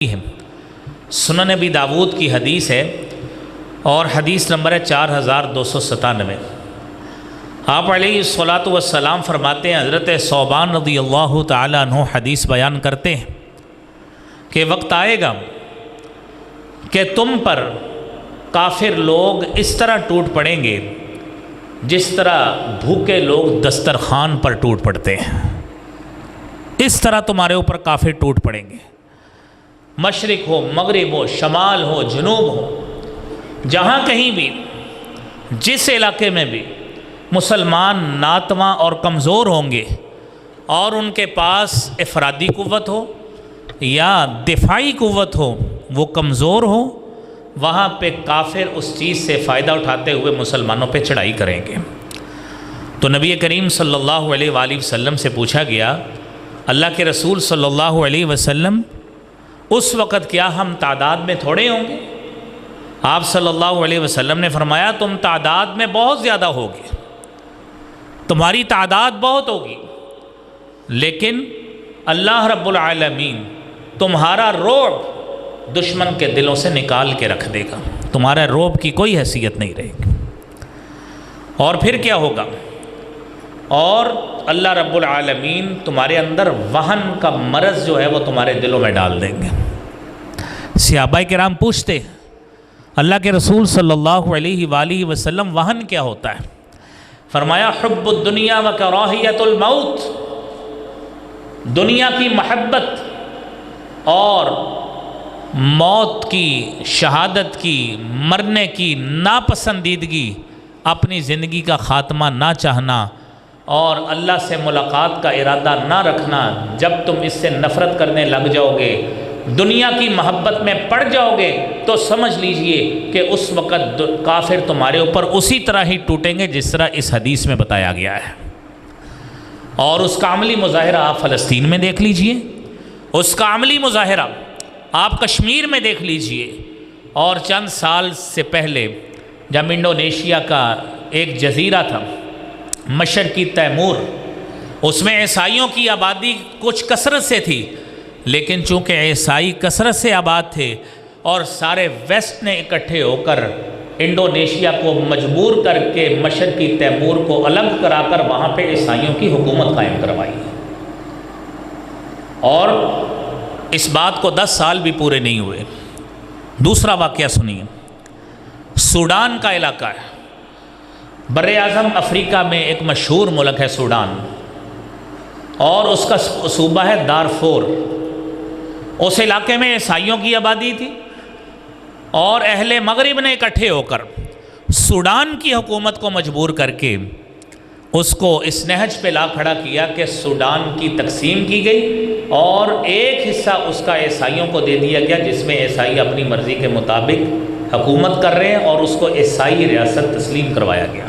है। सुनन नबी दाऊद की हदीस है और हदीस नंबर है चार हज़ार दो सौ सतानवे। आप सलात वसलाम फरमाते हैं, हज़रत सोबान रदी अल्लाह तु हदीस बयान करते हैं कि वक्त आएगा कि तुम पर काफिर लोग इस तरह टूट पड़ेंगे जिस तरह भूखे लोग दस्तरखान पर टूट पड़ते हैं। इस तरह तुम्हारे ऊपर काफिर टूट पड़ेंगे। मशरक हो, मगरब हो, शमाल हो, जनूब हो, जहाँ कहीं भी, जिस इलाके में भी मुसलमान नातवा और कमज़ोर होंगे और उनके पास अफरादी क़वत हो या दिफाई क़वत हो, वो कमज़ोर हो, वहाँ पे काफिर उस चीज़ से फ़ायदा उठाते हुए मुसलमानों पे चढ़ाई करेंगे। तो नबी करीम सल्लल्लाहु अलैहि वसल्लम से पूछा गया, अल्लाह के रसूल सल्लल्लाहु अलैहि वसल्लम उस वक़्त क्या हम तादाद में थोड़े होंगे? आप सल्लल्लाहु अलैहि वसल्लम ने फरमाया, तुम तादाद में बहुत ज़्यादा होगे। तुम्हारी तादाद बहुत होगी। लेकिन अल्लाह रब्बुल आलमीन तुम्हारा रोब दुश्मन के दिलों से निकाल के रख देगा। तुम्हारा रोब की कोई हैसियत नहीं रहेगी। और फिर क्या होगा? और अल्लाह रब्बुल आलमीन तुम्हारे अंदर वहन का मरज़ जो है वो तुम्हारे दिलों में डाल देंगे। सियाबा राम पूछते, अल्लाह के रसूल सल्लल्लाहु अलैहि वसल्लम वहन क्या होता है? फरमाया दुनिया व कराहियतुलमौत दुनिया की महब्बत और मौत की, शहादत की, मरने की नापसंदीदगी, अपनी ज़िंदगी का ख़ात्मा ना चाहना और अल्लाह से मुलाकात का इरादा ना रखना जब तुम इससे नफ़रत करने लग जाओगे, दुनिया की मोहब्बत में पड़ जाओगे तो समझ लीजिए कि उस वक़्त काफिर तुम्हारे ऊपर उसी तरह ही टूटेंगे जिस तरह इस हदीस में बताया गया है। और उसका अमली मुजाहरा आप फ़लस्तीन में देख लीजिए, उसका अमली मुजाहरा आप कश्मीर में देख लीजिए। और चंद साल से पहले जब इंडोनेशिया का एक जजीरा था मशरकी तैमूर। उसमें ईसाइयों की आबादी कुछ कसरत से थी, लेकिन चूँकि ईसाई कसरत से आबाद थे और सारे वेस्ट ने इकट्ठे होकर इंडोनेशिया को मजबूर करके मशरकी तैमूर को अलग कराकर वहाँ पे ईसाइयों की हुकूमत कायम करवाई। और इस बात को 10 साल भी पूरे नहीं हुए। दूसरा वाक्य सुनिए। सूडान का इलाका है। बर अज़म अफ्रीका में एक मशहूर मुल्क है सूडान। और उसका सूबा है दारफोर। उस इलाके में ईसाइयों की आबादी थी और अहले मगरब ने इकट्ठे होकर सूडान की हुकूमत को मजबूर करके उसको इस नहज पे ला खड़ा किया कि सूडान की तकसीम की गई और एक हिस्सा उसका ईसाइयों को दे दिया गया जिसमें ईसाई अपनी मर्ज़ी के मुताबिक हुकूमत कर रहे हैं और उसको ईसाई रियासत तस्लीम करवाया गया।